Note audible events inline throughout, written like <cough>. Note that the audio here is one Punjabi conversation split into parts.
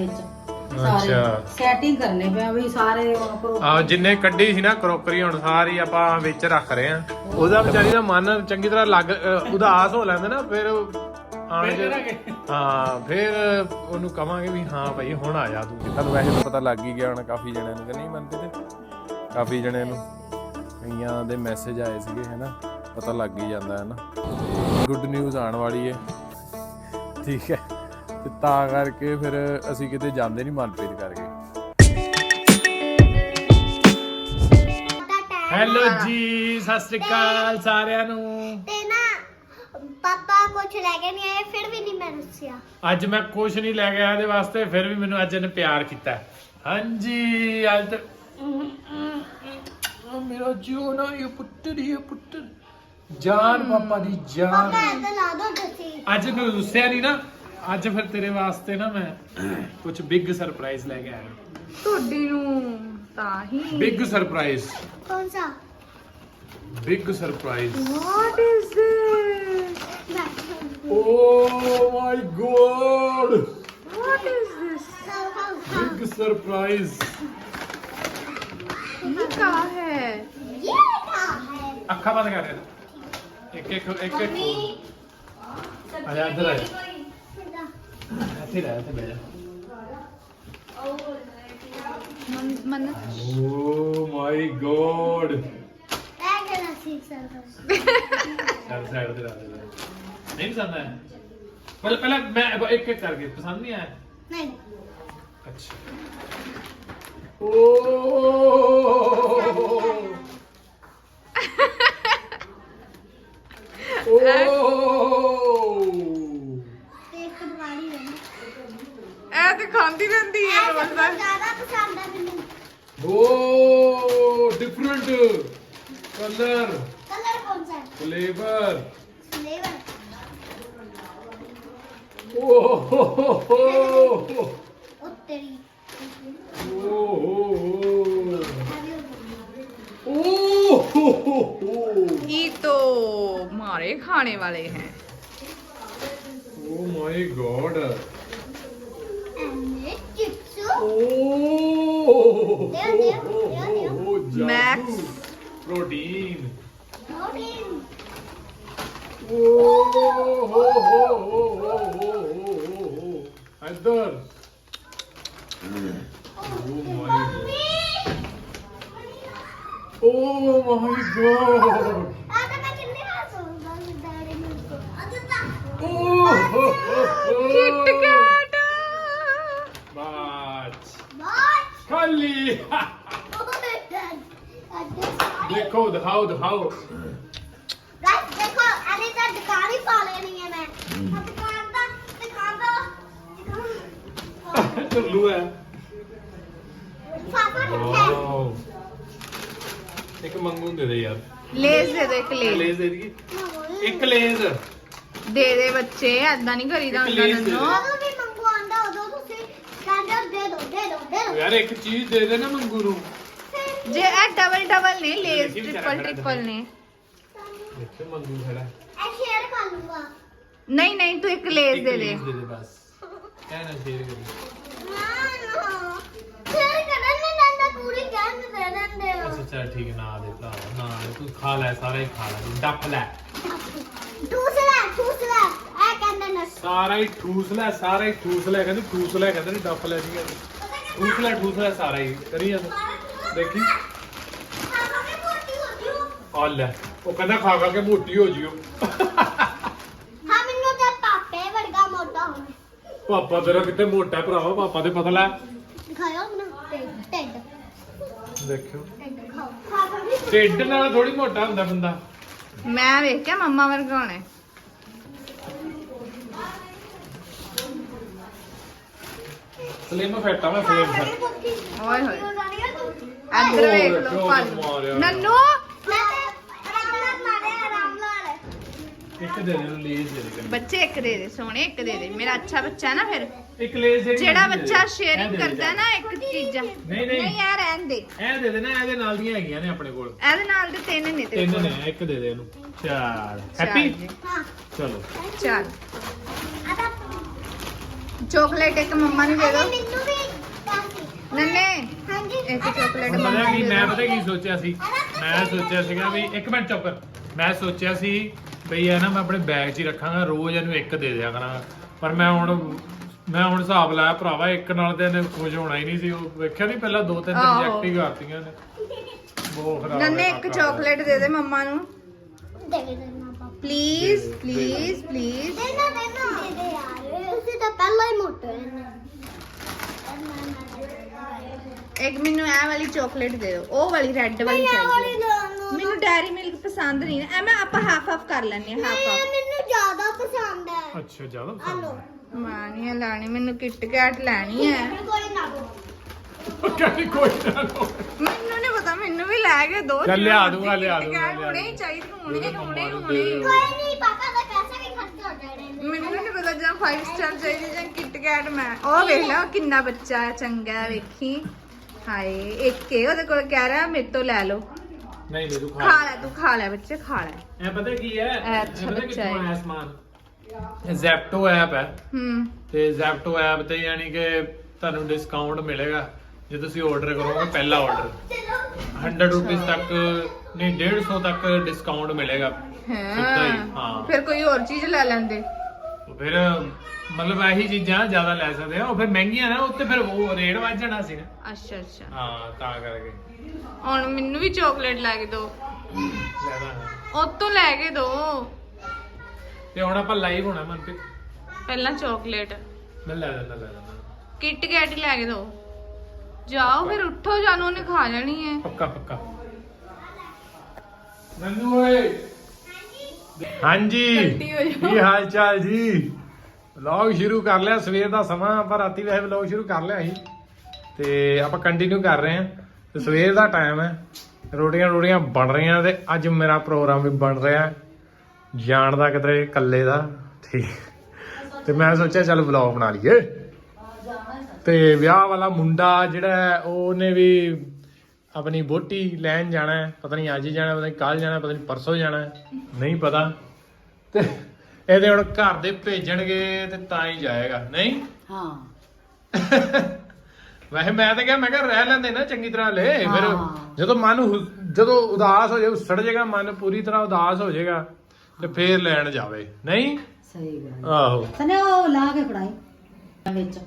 ਵਿੱਚ। ਅੱਛਾ। ਸਾਰੇ ਸੈਟਿੰਗ ਕਰਨੇ ਪਿਆ ਵੀ ਸਾਰੇ ਕਰੋ। ਆ ਜਿੰਨੇ ਕੱਢੀ ਸੀ ਨਾ ਕਰੋਕਰੀ ਹੁਣ ਸਾਰੀ ਆਪਾਂ ਵਿੱਚ ਰੱਖ ਰਹੇ ਆ। ਉਹਦਾ ਵਿਚਾਰੀ ਦਾ ਮਨ ਚੰਗੀ ਤਰ੍ਹਾਂ ਲੱਗ ਅ, ਉਦਾਸ ਹੋ ਲੈਂਦਾ ਨਾ ਫਿਰ ਆਣ ਕੇ ਹਾਂ ਫਿਰ ਉਹਨੂੰ ਕਵਾਂਗੇ ਵੀ ਹਾਂ ਭਾਈ ਹੁਣ ਆ ਜਾ ਤੂੰ। ਤੁਹਾਨੂੰ ਵੈਸੇ ਤਾਂ ਪਤਾ ਲੱਗ ਹੀ ਗਿਆ ਹੁਣ ਕਾਫੀ ਜਣਿਆਂ ਨੂੰ ਕਿ ਨਹੀਂ ਮੰਨਦੇ ਤੇ। ਕਾਫੀ ਜਣਿਆਂ ਨੂੰ ਕਈਆਂ ਦੇ ਮੈਸੇਜ ਆਏ ਸੀਗੇ ਹੈਨਾ ਪਤਾ ਲੱਗ ਹੀ ਜਾਂਦਾ ਹੈ ਨਾ? ਗੁੱਡ ਨਿਊਜ਼ ਆਉਣ ਵਾਲੀ ਹੈ। ਠੀਕ ਹੈ। ਤੇ ਤਾਂ ਕਰਕੇ ਫਿਰ ਅਸੀਂ ਕਿਤੇ ਜਾਂਦੇ ਨਹੀਂ ਮਨਪ੍ਰੀਤ ਕਰਕੇ। ਹੈਲੋ ਜੀ ਸਤਿ ਸ੍ਰੀ ਅਕਾਲ ਸਾਰਿਆਂ ਨੂੰ। ਤੇ ਨਾ ਪਾਪਾ ਕੁਝ ਲੈ ਕੇ ਨਹੀਂ ਆਏ ਫਿਰ ਵੀ ਨਹੀਂ ਮੈਂ ਰੁੱਸਿਆ। ਅੱਜ ਮੈਂ ਕੁਝ ਨਹੀਂ ਲੈ ਗਿਆ ਇਹਦੇ ਵਾਸਤੇ ਫਿਰ ਵੀ ਮੈਨੂੰ ਅੱਜ ਇਹਨੇ ਪਿਆਰ ਕੀਤਾ। ਹਾਂਜੀ ਅੱਜ ਤੇ ਉਹ ਮੇਰਾ ਜੂਨਾ ਇਹ ਪੁੱਤਰ ਇਹ ਪੁੱਤਰ। ਜਾਨ ਪਾਪਾ ਦੀ ਜਾਨ ਪਾਪਾ ਇਹ ਤਾਂ ਲਾ ਦੋ ਤੁਸੀਂ। ਅੱਜ ਨੂੰ ਰੁੱਸਿਆ ਨਹੀਂ ਨਾ। ਅੱਜ ਫਿਰ ਤੇਰੇ ਵਾਸਤੇ ਨਾ ਮੈਂ ਕੁਝ ਬਿਗ ਸਰਪ੍ਰਾਈਜ਼ ਲੈ ਕੇ ਆਇਆ। ਤੁਹਾਡੀ ਨੂੰ ਤਾਂ ਹੀ ਬਿਗ ਸਰਪ੍ਰਾਈਜ਼ ਕੌਣ ਸਾ? Big surprise what is this oh my god what is this ਖਾਓ ਖਾਓ ਖਾਓ ਬਿਗ ਸਰਪ੍ਰਾਈਜ਼ ਇਹ ਕਾ ਹੈ ਇਹ ਕਾ ਹੈ ਅੱਖਾਂ ਬੰਦ ਕਰ ਦੇ ਇੱਕ ਇੱਕ ਇੱਕ ਇੱਕ। ਆ ਜਾ ਇੱਧਰ ਆ ਜਾ ਇੱਥੇ ਰਹਿ ਇੱਥੇ ਬਹਿ ਜਾ ਮਨ ਮਨ ਓ ਮਾਈ ਗੋਡ ਇਹ ਕਿਹੜਾ ਸੀ ਸਰ ਚੱਲ ਸਾਈਡ ਤੇ ਰੱਖ ਦੇ ਨਹੀਂ ਪਸੰਦ ਆਇਆ ਪਹਿਲਾਂ ਪਹਿਲਾਂ ਮੈਂ ਇੱਕ ਇੱਕ वाले हैं oh my god max protein इधर ओ माय गॉड ਦੇਖੋ ਦਿਖਾਓ ਦਿਖਾਓ। ਗਾਇਸ ਦੇਖੋ ਅਰੇ ਤਾਂ ਦੁਕਾਨ ਹੀ ਪਾ ਲੈਣੀ ਹੈ ਮੈਂ। ਆਹ ਦੁਕਾਨ ਇੱਕ ਮੰਗੂ ਦੇ ਦੇ ਯਾਰ। ਲੇਜ਼ ਦੇ ਦੋ ਇੱਕ ਲੇਜ਼। ਲੇਜ਼ ਦੇ ਇੱਕ ਲੇਜ਼। ਦੇ ਦੇ ਬੱਚੇ ਐਦਾਂ ਨਹੀਂ ਕਰੀਦਾ ਹੁੰਦਾ ਲੇਜ਼ ਦੇ ਨੰਨੋ ਜਦੋਂ ਵੀ ਮੰਗਵਾਉਂਦਾ ਤੁਸੀਂ ਨੂੰ। ਜੇ ਇਹ ਡਬਲ ਡਬਲ ਨੇ ਲੇਜ਼ ਦੇਖੀ ਵਿਚਾਰਾ ਟ੍ਰਿਪਲ ਖੜਾ ਟ੍ਰਿਪਲ ਨੇ ਦੇਖੋ ਮੰਗੂ ਖੜਾ ਇਹ ਸ਼ੇਅਰ ਕਰ ਲੂੰਗਾ ਨਹੀਂ ਨਹੀਂ ਤੂੰ ਇੱਕ ਲੇਜ਼ ਇੱਕ ਦੇ ਦੇ ਲੇਜ਼ ਦੇ ਦੇ ਬਸ ਕਹਿਣਾ ਸ਼ੇਅਰ ਕਰੀ ਨਾ ਨਾ ਸ਼ੇਅਰ ਕਰਨ ਨਹੀਂ ਦਿੰਦਾ ਪੂਰੀ ਗੰਦ ਦੇ ਦਿੰਦੇ ਹੋ ਅੱਛਾ ਚੱਲ ਠੀਕ ਹੈ ਨਾ ਦੇ ਭਰਾ ਨਾ ਦੇ, ਤੂੰ ਖਾ ਲੈ ਸਾਰਾ ਹੀ ਖਾ ਲੈ ਤੂੰ ਡੱਫ ਲੈ ਦੂਸਰਾ ਦੂਸਰਾ ਇਹ ਕਹਿੰਦੇ ਨੇ ਸਾਰਾ ਹੀ ਠੂਸ ਲੈ ਸਾਰਾ ਹੀ ਠੂਸ ਲੈ ਕਹਿੰਦੇ ਠੂਸ ਲੈ ਕਹਿੰਦੇ ਨਹੀਂ ਡੱਫ ਲੈ ਜੀ ਠੂਸ ਲੈ ਠੂਸ ਲੈ ਸਾਰਾ ਹੀ ਕਰੀ ਜਾਂਦਾ ਦੇਖੀ। ਪਾਪਾ ਕੇ ਮੋਟੀ ਹੋ ਜਿਓ। ਆ ਲੈ ਉਹ ਕਹਿੰਦਾ ਖਾ ਖਾ ਕੇ ਮੋਟੀ ਹੋ ਜਿਓ। ਹਾਂ ਮੈਨੂੰ ਤੇ ਪਾਪੇ ਵਰਗਾ ਮੋਟਾ ਹੋਣਾ। ਪਾਪਾ ਤੇਰਾ ਕਿਤੇ ਮੋਟਾ ਭਰਾਵਾ? ਪਾਪਾ ਤੇ ਪਤਲਾ ਹੈ। ਦਿਖਾਓ ਨਾ ਟੈਡ ਟੈਡ ਦੇਖਿਓ। ਟੈਡ ਖਾਓ। ਖਾ ਖਾ ਵੀ ਢਿੱਡ ਨਾਲ ਥੋੜੀ ਮੋਟਾ ਹੁੰਦਾ ਬੰਦਾ। ਮੈਂ ਵੇਖ ਕੇ ਮੰਮਾ ਵਰਗਾ ਹੋਣਾ ਹੈ। ਸਲਿਮ ਫਿੱਟ ਮੈਂ ਸਲਿਮ ਫਿੱਟ। ਓਏ ਹੋਏ। ਇੱਧਰ ਵੇਖ ਲਓ? ਨੰਨੂ? ਇੱਕ ਦੇ ਦੇ ਉਹਨੂੰ ਲੇਜ਼ ਦੇ ਦੇ ਬੱਚੇ ਇੱਕ ਦੇ ਦੇ ਸੋਹਣੇ ਇੱਕ ਦੇ ਦੇ। ਮੇਰਾ ਅੱਛਾ ਬੱਚਾ ਹੈ ਨਾ ਫਿਰ। ਇੱਕ ਲੇਜ਼ ਜਿਹੜੀ ਜਿਹੜਾ ਦੇ ਦੇ। ਬੱਚਾ ਇਹ ਸ਼ੇਅਰਿੰਗ ਦੇ ਦੇ ਕਰਦਾ ਹੈ ਨਾ ਇੱਕ ਚੀਜ਼ਾਂ। ਨਹੀਂ, ਨਹੀਂ। ਨਹੀਂ ਯਾਰ ਰਹਿਣ ਦੇ। ਇਹ ਦੇ ਦੇ ਨਾ ਇਹਦੇ ਨਾਲ ਦੀਆਂ ਹੈਗੀਆਂ ਨੇ ਆਪਣੇ ਕੋਲ। ਇਹਦੇ ਨਾਲ ਦੇ ਤਿੰਨ ਨੇ ਤੇਰੇ ਤਿੰਨ ਕੋਲ। ਨੇ ਇੱਕ ਦੇ ਦੇ ਇਹਨੂੰ। ਚਾਰ। ਚਾਰ ਹੈਪੀ ਜੀ। ਹਾਂ ਚਲੋ। ਚੱਲ ਆਦਾ ਚਾਕਲੇਟ ਇੱਕ ਮੰਮਾ ਨੂੰ ਦੇ ਦਿਓ ਮੈਨੂੰ ਨੰਨੇ ਹਾਂਜੀ। ਇੱਕ ਚਾਕਲੇਟ ਪਤਾ ਕੀ ਮੈਂ ਦੇ। ਪਤਾ ਕੀ ਸੋਚਿਆ ਸੀ? ਮੈਂ ਸੋਚਿਆ ਸੀਗਾ ਵੀ ਇੱਕ ਮਿੰਟ ਚੁੱਪ ਕਰ। ਮੈਂ ਸੋਚਿਆ ਸੀ ਬਈ ਇਹ ਨਾ ਮੈਂ ਆਪਣੇ ਬੈਗ 'ਚ ਹੀ ਰੱਖਾਂਗਾ ਰੋਜ਼ ਇਹਨੂੰ ਇੱਕ ਦੇ ਦਿਆ ਕਰਾਂਗਾ। ਪਰ ਮੈਂ ਹੁਣ ਮੈਂ ਹੁਣ ਹਿਸਾਬ ਲਾਇਆ ਭਰਾਵਾ ਇੱਕ ਨਾਲ ਤੇ ਇਹਨੇ ਖੁਸ਼ ਹੋਣਾ ਹੀ ਨਹੀਂ ਸੀ। ਉਹ ਵੇਖਿਆ ਨਹੀਂ ਪਹਿਲਾਂ ਦੋ ਤਿੰਨ ਆਹੋ। ਰਿਜੈਕਟ ਹੀ ਕਰਤੀਆਂ ਨੇ ਬਹੁਤ ਖਰਾਬ ਨੰਨੇ ਇੱਕ। ਚਾਕਲੇਟ ਦੇ ਦੇ ਮੰਮਾ ਨੂੰ। ਦੇ ਦੇ ਨਾ ਪਾਪਾ। ਪਲੀਜ਼ ਪਲੀਜ਼ ਪਲੀਜ਼ ਦੇ ਨਾ ਦੇ ਨਾ ਦੇ ਦੇ ਯਾਰ ਤੁਸੀਂ ਤਾਂ ਪਹਿਲਾਂ ਹੀ ਮੋਟੇ ਨੇ। ਇੱਕ ਮੈਨੂੰ ਇਹ ਵਾਲੀ ਚਾਕਲੇਟ ਦੇ ਦਿਓ ਉਹ ਵਾਲੀ ਰੈੱਡ ਵਾਲੀ ਚਾਹੀਦੀ ਹੈ। ਮੈਨੂੰ ਡੈਰੀ ਮਿਲਕ ਪਸੰਦ ਨਹੀਂ ਨਾ ਐਵੇਂ ਆਪਾਂ ਹਾਫ ਹਾਫ ਕਰ ਲੈਣੇ ਹਾਫ ਹਾਫ ਮੈਨੂੰ ਜ਼ਿਆਦਾ ਪਸੰਦ ਹੈ। ਅੱਛਾ ਜ਼ਿਆਦਾ ਪਸੰਦ ਮਾਨੀਆ ਲਾਣੀ ਮੈਨੂੰ ਕਿਟ ਕੈਟ ਲੈਣੀ ਹੈ। ਕੋਈ ਨਾ ਦੋ। ਕਹਿੰਦੀ ਕੋਈ ਨਾ ਲਓ। ਮੈਨੂੰ ਨਹੀਂ ਪਤਾ ਮੈਨੂੰ ਵੀ ਲੈ ਕੇ ਦੋ ਚੱਲ ਲਿਆ ਦੂੰਗਾ, ਲਿਆ ਦੂੰਗਾ, ਲਿਆ ਹੁਣੇ ਹੀ ਦੂੰਗਾ। ਚਾਹੀਦੀ ਹੁਣੇ ਉਹਦੇ ਹੁਣੇ ਮੰਮਾ। ਕੋਈ ਨਹੀਂ ਪਾਪਾ ਦਾ ਪੈਸੇ ਵੀ ਖਰਚ ਹੋ ਜਾਣੇ ਨੇ। ਮੈਨੂੰ ਨਹੀਂ ਪਤਾ ਜਾਂ 5 ਸਟਾਰ ਚਾਹੀਦੀ ਜਾਂ ਕਿਟ ਕੈਟ ਮੈਂ। ਉਹ ਵੇਖ ਲਾ ਕਿੰਨਾ ਬੱਚਾ ਹੈ, ਚੰਗਾ ਹੈ, ਵੇਖੀ। ਹਾਏ ਇੱਕ ਹੀ ਉਹਦੇ ਕੋਲ ਕਹਿ ਰਿਹਾ ਮੇਰੇ ਤੋਂ ਲੈ ਲਓ। ਨਹੀਂ ਨਹੀਂ ਤੂੰ ਖਾ ਖਾ ਲੈ। ਤੂੰ ਖਾ ਲੈ ਬੱਚੇ ਖਾ ਲੈ। ਇਹ ਪਤਾ ਕੀ ਹੈ? ਇਹ ਅੱਛਾ ਪਤਾ ਬੱਚਾ ਕਿੱਥੋਂ ਹੈ। ਆਇਆ ਸਮਾਨ? ਜ਼ੈਪਟੋ ਐਪ ਹੈ। ਹੂੰ। ਤੇ ਜ਼ੈਪਟੋ ਐਪ ਤੇ ਯਾਨੀ ਕਿ ਤੁਹਾਨੂੰ ਡਿਸਕਾਊਂਟ ਮਿਲੇਗਾ। ਜੇ ਤੁਸੀਂ ਆਰਡਰ ਕਰੋਗੇ ਪਹਿਲਾ ਆਰਡਰ ਚਲੋ 100 ਰੁਪਏ ਤੱਕ ਨਹੀਂ 150 ਤੱਕ ਡਿਸਕਾਊਂਟ ਮਿਲੇਗਾ। ਸਿੱਧਾ ਹੀ, ਹਾਂ ਹਾਂ। ਫਿਰ ਕੋਈ ਹੋਰ ਚੀਜ਼ ਲੈ ਲੈਂਦੇ। ਫਿਰ ਮਤਲਬ ਇਹੀ ਚੀਜ਼ਾਂ ਜ਼ਿਆਦਾ ਲੈ ਸਕਦੇ ਆ। ਉਹ ਫਿਰ ਮਹਿੰਗੀਆਂ ਨਾ ਉੱਤੇ ਫਿਰ ਉਹ ਰੇਟ ਵੱਧ ਜਾਣਾ ਸੀ ਨਾ। ਅੱਛਾ ਅੱਛਾ। ਹਾਂ ਤਾਂ ਕਰਕੇ। ਹੁਣ ਮੈਨੂੰ ਵੀ ਚਾਕਲੇਟ ਲੈ ਕੇ ਦਿਓ ਲੈਣਾ ਉਹ ਤੋਂ ਲੈ ਕੇ ਦਿਓ ਤੇ ਹੁਣ ਆਪਾਂ ਲਾਈਵ ਹੋਣਾ ਮਨਪ੍ਰੀਤ। ਪਹਿਲਾਂ ਚਾਕਲੇਟ। ਮੈਂ ਲੈ ਲੈਣਾ ਲੈ ਲੈਣਾ ਕਿਟ ਕੈਟ ਲੈ ਕੇ ਦਿਓ ਜਾਓ ਫਿਰ ਉੱਠੋ ਜਾਨੂ ਉਹਨੇ ਖਾ ਜਾਣੀ ਹੈ। ਪੱਕਾ ਪੱਕਾ। ਨੰਨੂ ਓਏ। ਹਾਂਜੀ। ਕੀ ਹਾਲ ਚਾਲ ਜੀ? ਵਲੌਗ ਸ਼ੁਰੂ ਕਰ ਲਿਆ ਸਵੇਰ ਦਾ ਸਮਾਂ ਆਪਾਂ ਰਾਤੀ ਵੈਸੇ ਵਲੌਗ ਸ਼ੁਰੂ ਕਰ ਲਿਆ ਸੀ। ਤੇ ਆਪਾਂ ਕੰਟੀਨਿਊ ਕਰ ਰਹੇ ਹਾਂ। ਤੇ ਸਵੇਰ ਦਾ ਟਾਈਮ ਹੈ। ਰੋਟੀਆਂ ਰੋਟੀਆਂ ਬਣ ਰਹੀਆਂ ਤੇ ਅੱਜ ਮੇਰਾ ਪ੍ਰੋਗਰਾਮ ਵੀ ਬਣ ਰਿਹਾ ਜਾਣ ਦਾ ਕਿਤੇ ਇਕੱਲੇ ਦਾ ਠੀਕ ਤੇ ਮੈਂ ਸੋਚਿਆ ਚੱਲ ਵਲੌਗ ਬਣਾ ਲਈਏ। ਤੇ ਵਿਆਹ ਵਾਲਾ ਮੁੰਡਾ ਜਿਹੜਾ ਉਹਨੇ ਵੀ ਆਪਣੀ ਬੋਟੀ ਲੈਣ ਜਾਣਾ ਹੈ ਪਤਾ ਨਹੀਂ ਅੱਜ ਹੀ ਜਾਣਾ ਪਤਾ ਨਹੀਂ ਕੱਲ ਜਾਣਾ ਪਤਾ ਨਹੀਂ ਪਰਸੋਂ ਜਾਣਾ ਨਹੀਂ ਪਤਾ। ਤੇ ਇਹਦੇ ਹੁਣ ਘਰ ਦੇ ਭੇਜਣਗੇ ਤੇ ਤਾਂ ਹੀ ਜਾਏਗਾ ਨਹੀਂ? ਹਾਂ। ਵੈਸੇ ਮੈਂ ਤਾਂ ਕਿਹਾ ਮੈਂ ਕਿਹਾ ਰਹਿ ਲੈਂਦੇ ਨਾ ਚੰਗੀ ਤਰ੍ਹਾਂ ਲੈ ਫਿਰ ਹਾਂ। ਜਦੋਂ ਮਨ ਹੁ- ਜਦੋਂ ਉਦਾਸ ਹੋ ਜਾਏ ਉਸੜ ਜਾਏਗਾ ਮਨ ਪੂਰੀ ਤਰ੍ਹਾਂ ਉਦਾਸ ਹੋ ਜਾਏਗਾ ਤੇ ਫੇਰ ਲੈਣ ਜਾਵੇ ਨਹੀਂ? ਸਹੀ ਗੱਲ ਆਹੋ। ਸਨੇ ਉਹ ਲਾ ਕੇ ਫੜਾਈ ਵਿੱਚ।